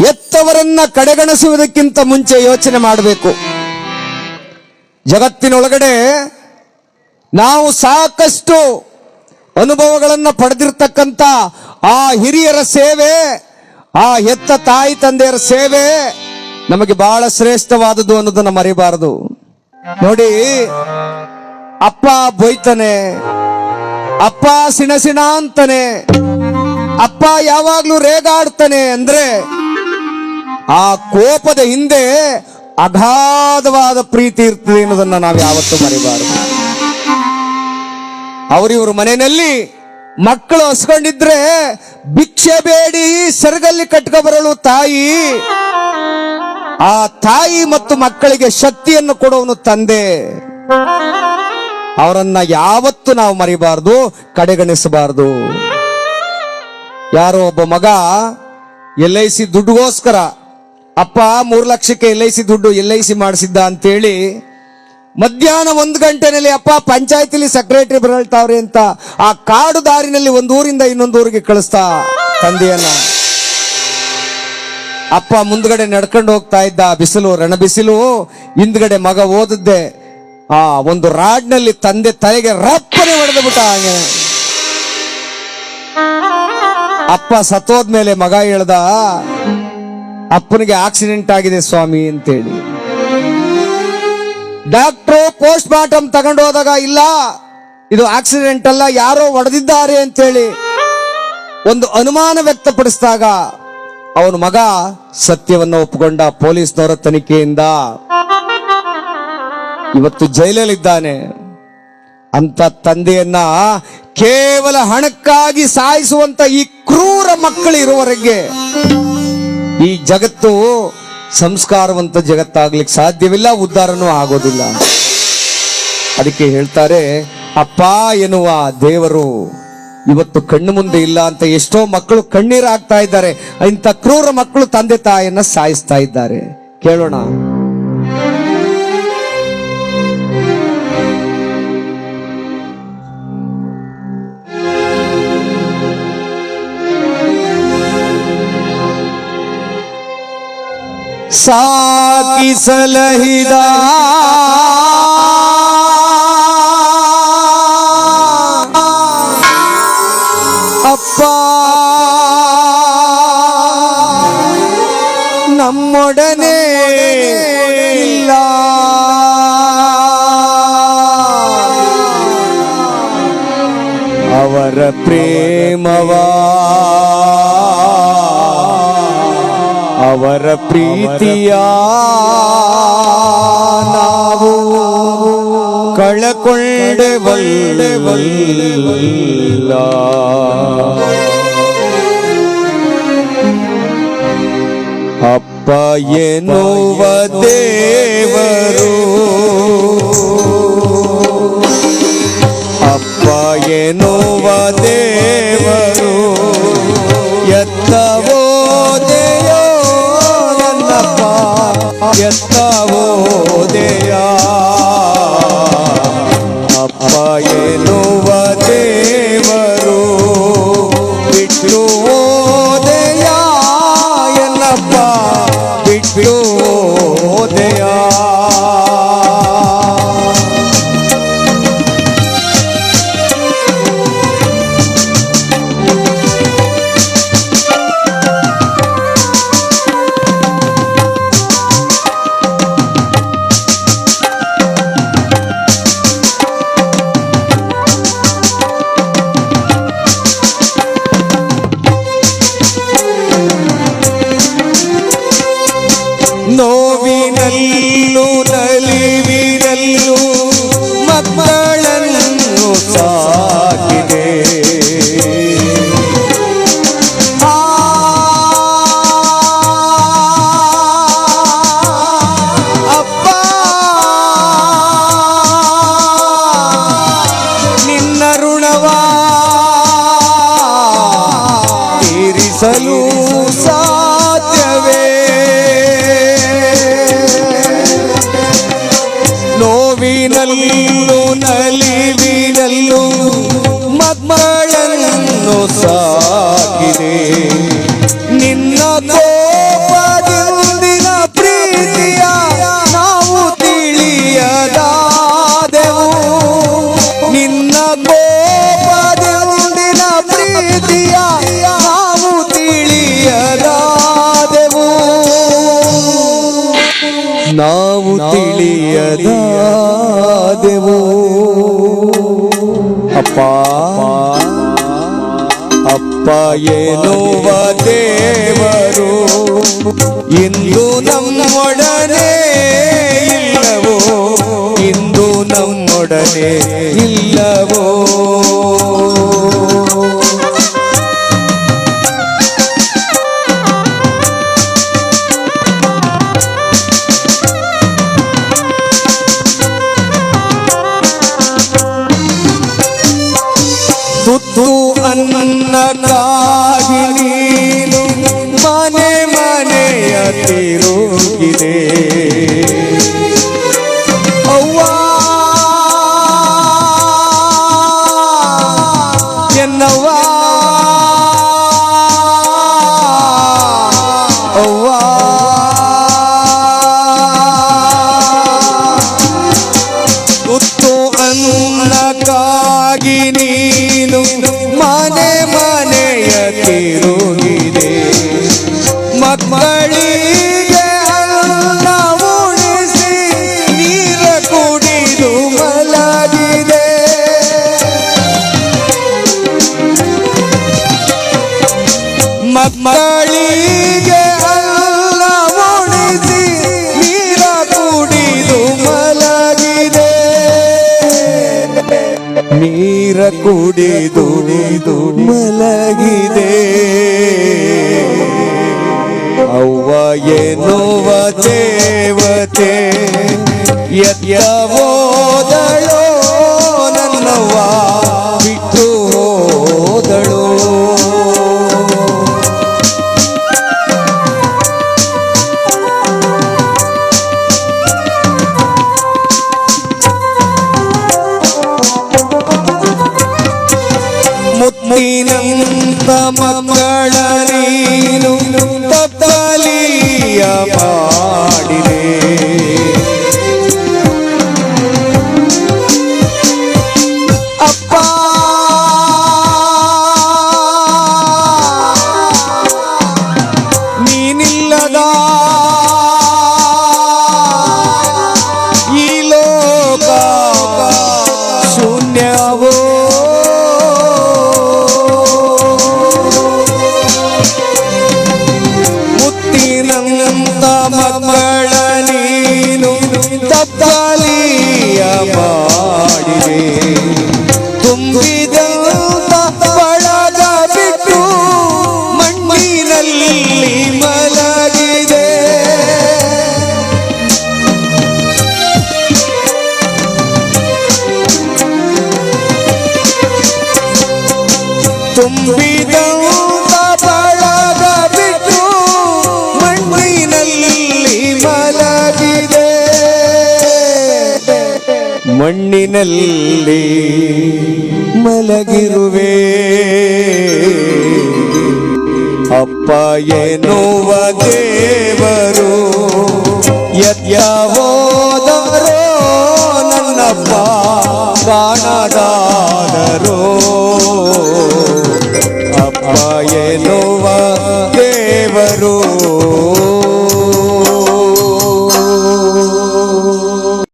ಹೆತ್ತವರನ್ನ ಕಡೆಗಣಿಸುವುದಕ್ಕಿಂತ ಮುಂಚೆ ಯೋಚನೆ ಮಾಡಬೇಕು. ಜಗತ್ತಿನೊಳಗಡೆ ನಾವು ಸಾಕಷ್ಟು ಅನುಭವಗಳನ್ನ ಪಡೆದಿರ್ತಕ್ಕಂಥ ಆ ಹಿರಿಯರ ಸೇವೆ, ಆ ಹೆತ್ತ ತಾಯಿ ತಂದೆಯರ ಸೇವೆ ನಮಗೆ ಬಹಳ ಶ್ರೇಷ್ಠವಾದದ್ದು ಅನ್ನೋದನ್ನ ಮರಿಬಾರದು. ನೋಡಿ, ಅಪ್ಪ ಬೊಯ್ತಾನೆ ಅಪ್ಪ ಸಿಣಸಿಣ ಅಂತಾನೆ ಅಪ್ಪ ಯಾವಾಗ್ಲೂ ರೇಗಾಡ್ತಾನೆ ಅಂದ್ರೆ ಆ ಕೋಪದ ಹಿಂದೆ ಅಗಾಧವಾದ ಪ್ರೀತಿ ಇರ್ತದೆ ಅನ್ನೋದನ್ನ ನಾವು ಯಾವತ್ತೂ ಮರಿಬಾರದು. ಅವರಿವ್ರ ಮನೆಯಲ್ಲಿ ಮಕ್ಕಳು ಹಸ್ಕೊಂಡಿದ್ರೆ ಭಿಕ್ಷೆ ಬೇಡಿ, ಸೆರಗಲ್ಲಿ ಕಟ್ಕೊ ಬರಲು ತಾಯಿ. ಆ ತಾಯಿ ಮತ್ತು ಮಕ್ಕಳಿಗೆ ಶಕ್ತಿಯನ್ನು ಕೊಡುವನು ತಂದೆ. ಅವರನ್ನ ಯಾವತ್ತು ನಾವು ಮರಿಬಾರದು, ಕಡೆಗಣಿಸಬಾರದು. ಯಾರೋ ಒಬ್ಬ ಮಗ ಎಲ್ ಐ ಸಿ ದುಡ್ಡುಗೋಸ್ಕರ ಅಪ್ಪ ಮೂರು ಲಕ್ಷಕ್ಕೆ ಎಲ್ ಐ ಸಿ ದುಡ್ಡು ಎಲ್ ಐ ಸಿ ಮಾಡಿಸಿದ್ದ ಅಂತೇಳಿ ಮಧ್ಯಾಹ್ನ ಒಂದು ಗಂಟೆನಲ್ಲಿ ಅಪ್ಪ ಪಂಚಾಯತಿಲಿ ಸೆಕ್ರೆಟರಿ ಬರಳ್ತಾವ್ರಿ ಅಂತ ಆ ಕಾಡು ದಾರಿನಲ್ಲಿ ಒಂದೂರಿಂದ ಇನ್ನೊಂದೂರಿಗೆ ಕಳಿಸ್ತಾ ತಂದೆಯನ್ನ. ಅಪ್ಪ ಮುಂದ್ಗಡೆ ನಡ್ಕೊಂಡು ಹೋಗ್ತಾ ಇದ್ದ ಬಿಸಿಲು ರಣ ಬಿಸಿಲು ಹಿಂದ್ಗಡೆ ಮಗ ಓದದ್ದೆ. ಆ ಒಂದು ರಾಡ್ನಲ್ಲಿ ತಂದೆ ತಲೆಗೆ ರಪ್ಪನೆ ಹೊಡೆದು ಬಿಟ್ಟ ಹಾಗೆ. ಅಪ್ಪ ಸತ್ತೋದ್ಮೇಲೆ ಮಗ ಹೇಳ್ದ ಅಪ್ಪನಿಗೆ ಆಕ್ಸಿಡೆಂಟ್ ಆಗಿದೆ ಸ್ವಾಮಿ ಅಂತೇಳಿ. ಡಾಕ್ಟ್ರು ಪೋಸ್ಟ್ ಮಾರ್ಟಮ್ ತಗೊಂಡು ಹೋದಾಗ ಇಲ್ಲ, ಇದು ಆಕ್ಸಿಡೆಂಟ್ ಅಲ್ಲ, ಯಾರೋ ಹೊಡೆದಿದ್ದಾರೆ ಅಂತೇಳಿ ಒಂದು ಅನುಮಾನ ವ್ಯಕ್ತಪಡಿಸಿದಾಗ ಅವನ ಮಗ ಸತ್ಯವನ್ನು ಒಪ್ಪಿಕೊಂಡ ಪೊಲೀಸ್ನವರ ತನಿಖೆಯಿಂದ ಇವತ್ತು ಜೈಲಲ್ಲಿದ್ದಾನೆ. ಅಂತ ತಂದೆಯನ್ನ ಕೇವಲ ಹಣಕ್ಕಾಗಿ ಸಾಯಿಸುವಂತ ಈ ಕ್ರೂರ ಮಕ್ಕಳು ಇರುವವರೆಗೆ ಈ ಜಗತ್ತು ಸಂಸ್ಕಾರವಂತ ಜಗತ್ತಾಗ್ಲಿಕ್ಕೆ ಸಾಧ್ಯವಿಲ್ಲ, ಉದ್ಧಾರನೂ ಆಗೋದಿಲ್ಲ. ಅದಕ್ಕೆ ಹೇಳ್ತಾರೆ, ಅಪ್ಪ ಎನ್ನುವ ದೇವರು ಇವತ್ತು ಕಣ್ಣು ಮುಂದೆ ಇಲ್ಲ ಅಂತ ಎಷ್ಟೋ ಮಕ್ಕಳು ಕಣ್ಣೀರು ಆಗ್ತಾ ಇದ್ದಾರೆ. ಇಂಥ ಕ್ರೂರ ಮಕ್ಕಳು ತಂದೆ ತಾಯಿಯನ್ನ ಸಾಯಿಸ್ತಾ ಇದ್ದಾರೆ. ಕೇಳೋಣ. ಸಾಕಿ ಸಲಹಿದ ಅಪ್ಪ. ನಮ್ಮೊಡನೆ ಇಲ್ಲ. ಅವರ ಪ್ರೇಮವಾ. ಅವರ ಪ್ರೀತಿಯ ನಾವು ಕಳಕೊಂಡೆ ಬಲ್ಲೆ ಬಲ್ಲ ಅಪ್ಪ ಎನ್ನುವ ದೇವರು ಅಪ್ಪ ಎನ್ನುವ ದೇವರು ಅಪ್ಪ ಎನ್ನುವ ದೇವರು ತೀರಿಸಲು ಸಾಧ್ಯವೇ? ನೋವಿನಲ್ಲೂ ನಲಿವಿನಲ್ಲೂ ಮಕ್ಕಳನ್ನು ಸಾಕಿದೆ ತಿಳಿಯದಾದೆವು ಅಪ್ಪ ಅಪ್ಪ ಎನ್ನುವ ದೇವರು ಇಂದು ನಮ್ಮೊಡನೆ ಇಲ್ಲವೋ ಇಂದು ನಮ್ಮೊಡನೆ ಇಲ್ಲವೋ ಕುಡಿದು ಕುಡಿದು ಮಲಗಿದೆ ಅವ್ವ ಎನ್ನುವ ದೇವತೆ ಎತ್ತ ಹೋದಳೋ ನನ್ನವ್ವ ಮುತ್ತಿನಂತ ಮಕ್ಕಳ ಮಣ್ಣಿನಲ್ಲಿ ಮಲಗಿದೆ. ತುಂಬಿದಂತ ಬಳಗ ಬಿಟ್ಟು ಮಣ್ಣಿನಲ್ಲಿ ಮಲಗಿದೆ. ಮಣ್ಣಿನಲ್ಲಿ ಮಲಗಿರುವೆ. ಎನ್ನುವ ದೇವರು ಯತ್ಯ